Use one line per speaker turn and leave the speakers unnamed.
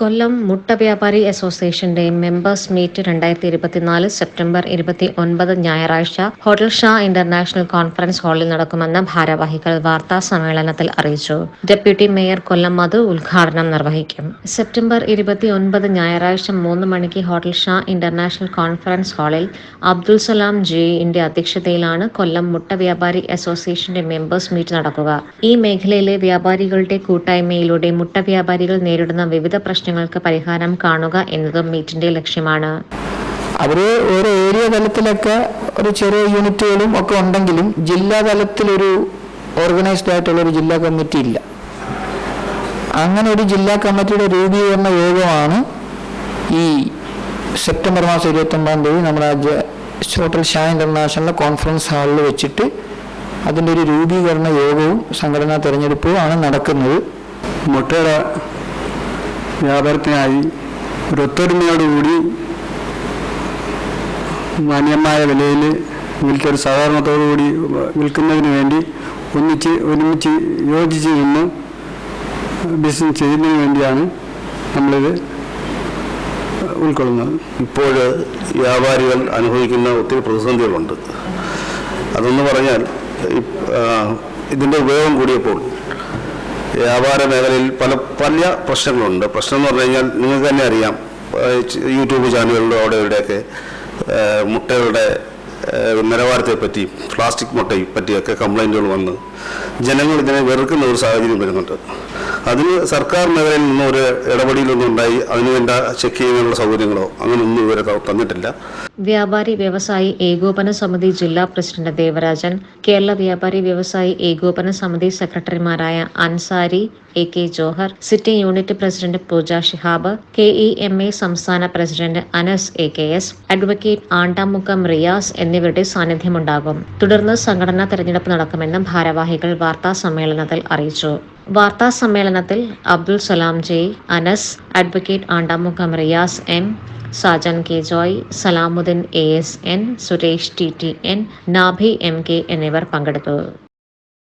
കൊല്ലം മുട്ട വ്യാപാരി അസോസിയേഷന്റെ മെമ്പേഴ്സ് മീറ്റ് രണ്ടായിരത്തി ഇരുപത്തിനാല് സെപ്റ്റംബർ ഇരുപത്തി ഒൻപത് ഞായറാഴ്ച ഹോട്ടൽ ഷാ ഇന്റർനാഷണൽ കോൺഫറൻസ് ഹാളിൽ നടക്കുമെന്ന് ഭാരവാഹികൾ വാർത്താ സമ്മേളനത്തിൽ അറിയിച്ചു. ഡെപ്യൂട്ടി മേയർ കൊല്ലം മധു ഉദ്ഘാടനം നിർവഹിക്കും. സെപ്റ്റംബർ ഇരുപത്തി ഒൻപത് ഞായറാഴ്ച മൂന്ന് മണിക്ക് ഹോട്ടൽ ഷാ ഇന്റർനാഷണൽ കോൺഫറൻസ് ഹാളിൽ അബ്ദുൽ സലാം ജിയുടെ അധ്യക്ഷതയിലാണ് കൊല്ലം മുട്ട വ്യാപാരി അസോസിയേഷന്റെ മെമ്പേഴ്സ് മീറ്റ് നടക്കുക. ഈ മേഖലയിലെ വ്യാപാരികളുടെ കൂട്ടായ്മയിലൂടെ മുട്ട വ്യാപാരികൾ നേരിടുന്ന വിവിധ പ്രശ്നങ്ങൾക്ക് പരിഹാരം കാണുക എന്നതും മീറ്റിന്റെ ലക്ഷ്യമാണ്.
അവർ ഓരോ ഏരിയ തലത്തിലൊക്കെ ഒരു ചെറിയ യൂണിറ്റുകളും ഒക്കെ ഉണ്ടെങ്കിലും ജില്ലാ തലത്തിലൊരു ഓർഗനൈസ്ഡ് ആയിട്ടുള്ള ഒരു ജില്ലാ കമ്മിറ്റി ഇല്ല. അങ്ങനെ ഒരു ജില്ലാ കമ്മിറ്റിയുടെ രൂപീകരണ യോഗമാണ് ഈ സെപ്റ്റംബർ മാസം ഇരുപത്തൊമ്പതാം തീയതി നമ്മുടെ ഹോട്ടൽ ഷാ ഇന്റർനാഷണൽ കോൺഫറൻസ് ഹാളിൽ വെച്ചിട്ട് അതിന്റെ ഒരു രൂപീകരണ യോഗവും സംഘടനാ തെരഞ്ഞെടുപ്പും ആണ് നടക്കുന്നത്.
മുട്ടയുടെ വ്യാപാരത്തിനായി ഒരു ഒത്തൊരുമയോടുകൂടി മാന്യമായ വിലയിൽ വിൽക്കൊരു സഹകരണത്തോടുകൂടി വിൽക്കുന്നതിന് വേണ്ടി ഒന്നിച്ച് ഒരുമിച്ച് യോജിച്ച് നിന്ന് ബിസിനസ് ചെയ്യുന്നതിന് വേണ്ടിയാണ് നമ്മളിത് ഉൾക്കൊള്ളുന്നത്.
ഇപ്പോൾ വ്യാപാരികൾ അനുഭവിക്കുന്ന ഒത്തിരി പ്രതിസന്ധികളുണ്ട്. അതെന്ന് പറഞ്ഞാൽ ഇതിന്റെ ഉപയോഗം കൂടിയപ്പോൾ വ്യാപാര മേഖലയിൽ പല പല പ്രശ്നങ്ങളുണ്ട്. പ്രശ്നം എന്ന് പറഞ്ഞു കഴിഞ്ഞാൽ നിങ്ങൾക്ക് തന്നെ അറിയാം. യൂട്യൂബ് ചാനലുകളിലും അവിടെ ഇവിടെയൊക്കെ മുട്ടകളുടെ നിലവാരത്തെ നിലവാരത്തെപ്പറ്റി പ്ലാസ്റ്റിക് മുട്ടയെ പറ്റിയൊക്കെ കംപ്ലൈന്റുകൾ വന്ന് ജനങ്ങൾ ഇതിനെ വെറുക്കുന്ന ഒരു സാഹചര്യം വരുന്നുണ്ട്. അതിന് സർക്കാർ മേഖലയിൽ നിന്നും ഒരു ഇടപെടലൊന്നും ഉണ്ടായി. അതിന് വേണ്ട ചെക്ക് ചെയ്യാനുള്ള സൗകര്യങ്ങളോ അങ്ങനെയൊന്നും ഇവരെ തന്നിട്ടില്ല.
വ്യാപാരി വ്യവസായി ഏകോപന സമിതി ജില്ലാ പ്രസിഡന്റ് ദേവരാജൻ കേരള വ്യാപാരി വ്യവസായി ഏകോപന സമിതി സെക്രട്ടറിമാരായ Ansari A K Johar city unit president Pooja Shihab K E M A സംസ്ഥാന president Anas A K S advocate Andamukkam Riyas എന്നിവരുടെ സാന്നിധ്യമുണ്ടാകും. തുടർന്ന് സംഘടനാ തെരഞ്ഞെടുപ്പ് നടക്കുമെന്ന് ഭാരവാഹികൾ വാർത്താ സമ്മേളനത്തിൽ അറിയിച്ചു. വാർത്താ സമ്മേളനത്തിൽ Abdul Salam J Anas advocate Andamukham Riyas M Sajan K Joy Salamuddin A S N Suresh T T N Nabhi M K എന്നിവർ പങ്കെടുത്തു.